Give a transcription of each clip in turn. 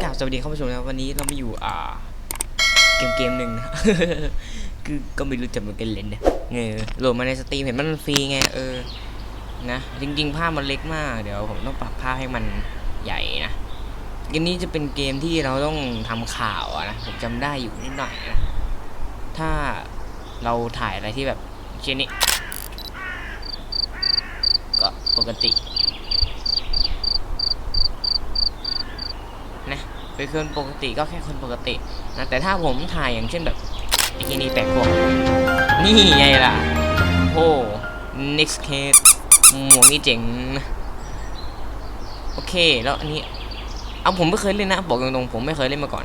กราบสวัสดีเข้ามาชมนะครับวันนี้เรามาอยู่อ่าเกมเกมหนึ่งนะคือก็ไม่รู้จะมันกันเล่นเนี่ยเออโหลดมาในสตรีมเห็นมันฟรีไงเออนะจริงๆภาพมันเล็กมาก เดี๋ยวผมต้องปรับภาพให้มันใหญ่นะเกมนี้จะเป็นเกมที่เราต้องทำข่าวนะผมจำได้อยู่นิดหน่อยนะถ้าเราถ่ายอะไรที่แบบเช่นนี้ก็ปกติ นะ เป็นคนปกติก็แค่คนปกตินะแต่ถ้าผมถ่ายอย่างเช่นแบบไอ้ที่นี่แปลกพวกนี่ไงล่ะโอ้ next case หมวกนี่เจ๋ง โอเคแล้วอันนี้ เอาผมไม่เคยเล่นนะ บอกตรงๆผมไม่เคยเล่นมาก่อน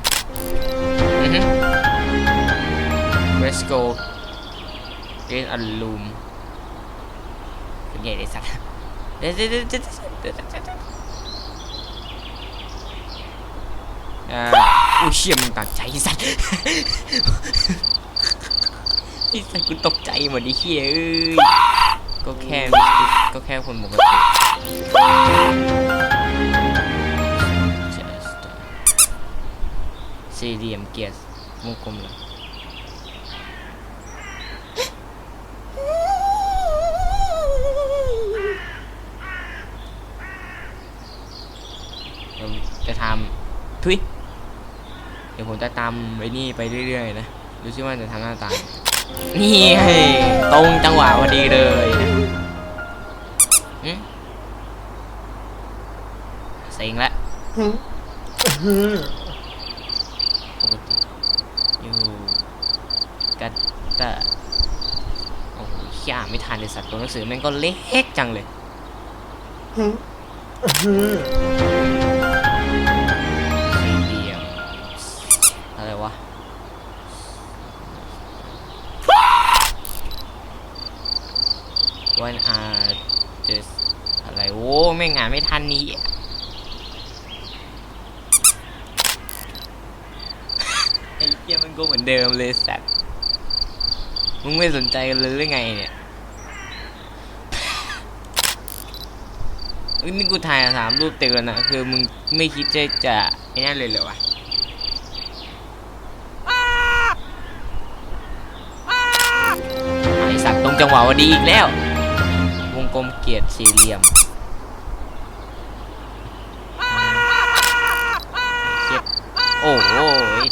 let's go get a room เป็นไงไอ้สัตว์ อ่าอุ้ยเชี่ยมึงตัดใจสัตว์ไอ้สัตว์กูตกใจหมดไอ้เชี่ยเอ้ยก็แค่ก็แค่คนปกติสี่เหลี่ยมเกียร์วงกลมเหรอจะทำทุย ดี๋ยวผมจะตามไว้นี่ไปเรื่อยๆนะดูซิว่าจะทำหน้าตานี่ตรงจังหวะพอดีเลยนะหึเซ็งละปกติอยู่กัตตะโอ้โหขี้อ่านไม่ทันเลยสัตว์ตัวหนังสือแม่งก็เล็กจังเลย แม่งอ่านไม่ทันนี้ไอ้เหี้ยมันก็เหมือนเดิมเลยสัตว์มึงไม่สนใจกันเลยหรือไงเนี่ยนี่กูถ่ายสามรูปเติดแล้วนะคือมึงไม่คิดจะจะไอ้นั่นเลยเหรอวะไอสัตว์ตรงจังหวะวันดีอีกแล้ว วงกลมเกียรติสี่เหลี่ยม โอ้โห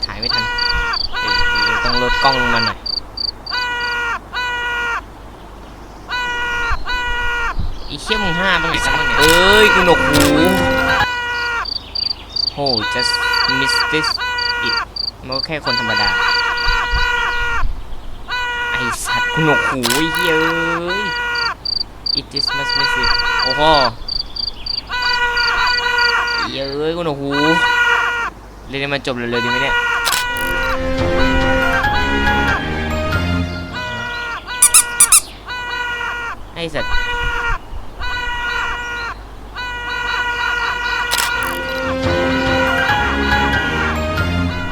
ถ่ายไม่ทันต้องลดกล้องลงมาหน่อยอีเชี่ยมึงห้าบ้างไหนสักบ้างเนี่ยเอ้ยกูหนกหูโอ้ just miss this it มันก็แค่คนธรรมดา ไอสัตว์กูหนกหูไอ้เหี้ยเอ้ย it is must miss it โอ้โหเหี้ยเอ้ยกูหนกหู เรียนให้มันจบเร็วๆดีไหมเนี่ยไอสัตว์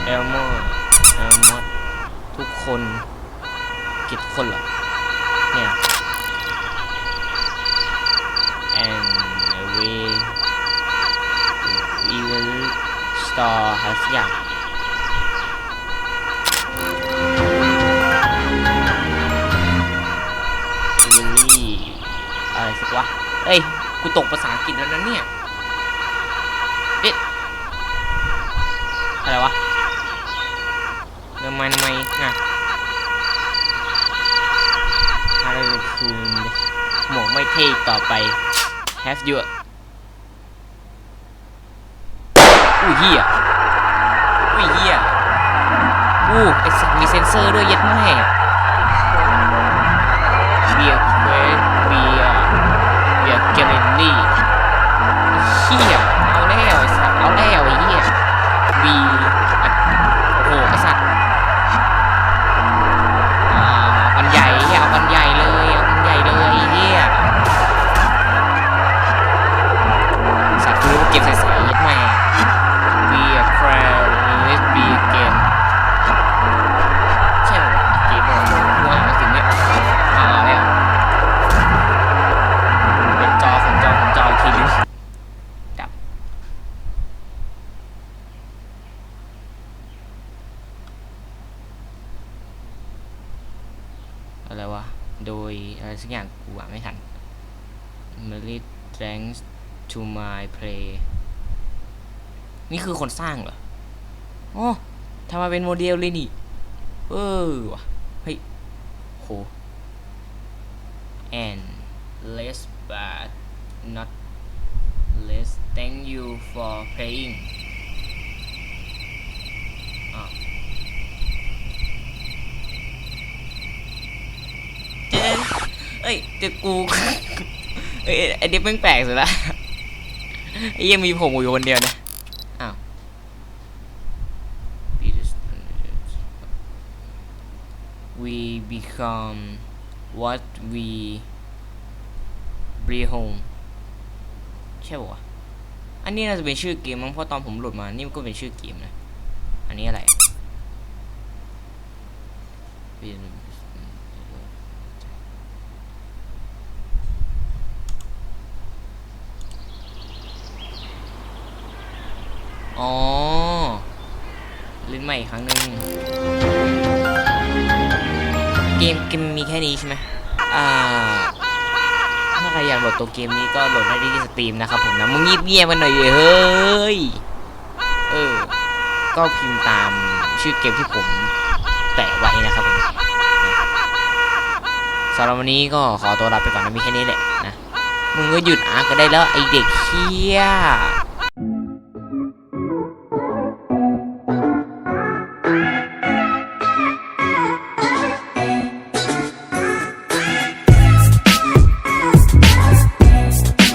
เอลมอเอลมอทุกคนกี่คนเหรอ store อะไรสักอย่าง really อะไรสักวะเอ้ย กูตกภาษาอังกฤษแล้วนะเนี่ย เอ๊ะ อะไรวะทำไมทำไมน่ะอะไรคือหมวกไม่เท่ต่อไป have you อุ้ ยเหี้ยอุ้ยเหี้ยอู้ไอสัตว์มีเซนเซอร์ด้วยเย็ดแม่เบียร์ อะไรวะ โดยอะไรสักอย่างกูอ่านไม่ทัน Merely thanks to my play นี่คือคนสร้างเหรอโอ้ทำมาเป็นโมเดลเลยนี่ เออวะเฮ้ยโห and less but not less thank you for playing อะเจ๊เอ้ ยเดี๋ยวกูเอ้ยไอเด็กแม่งแปลกสุดละไอ้ยังมีผมอยู่คนเดียวนะอ้าว we become what we bring home ใช่ปะวะอันนี้น่าจะเป็นชื่อเกมมั้งเพราะตอนผมโหลดมา นี่มันก็เป็นชื่อเกมนะ อันนี้อะไร อ๋อ เล่นใหม่อีกครั้งหนึ่งเกมเกมมีแค่นี้ใช่ไหมอ่า ถ้าใครอยากโหลดตัวเกมนี้ก็โหลดได้ที่สตรีมนะครับผมนะ มึงเงียบๆกันหน่อยเฮ้ย เออ ก็พิมพ์ตามชื่อเกมที่ผมแปะไว้นะครับผมสำหรับวันนี้ก็ขอตัวลาไปก่อนนะมีแค่นี้แหละนะ มึงก็หยุดอาร์กก็ได้แล้วไอเด็กเฮี้ย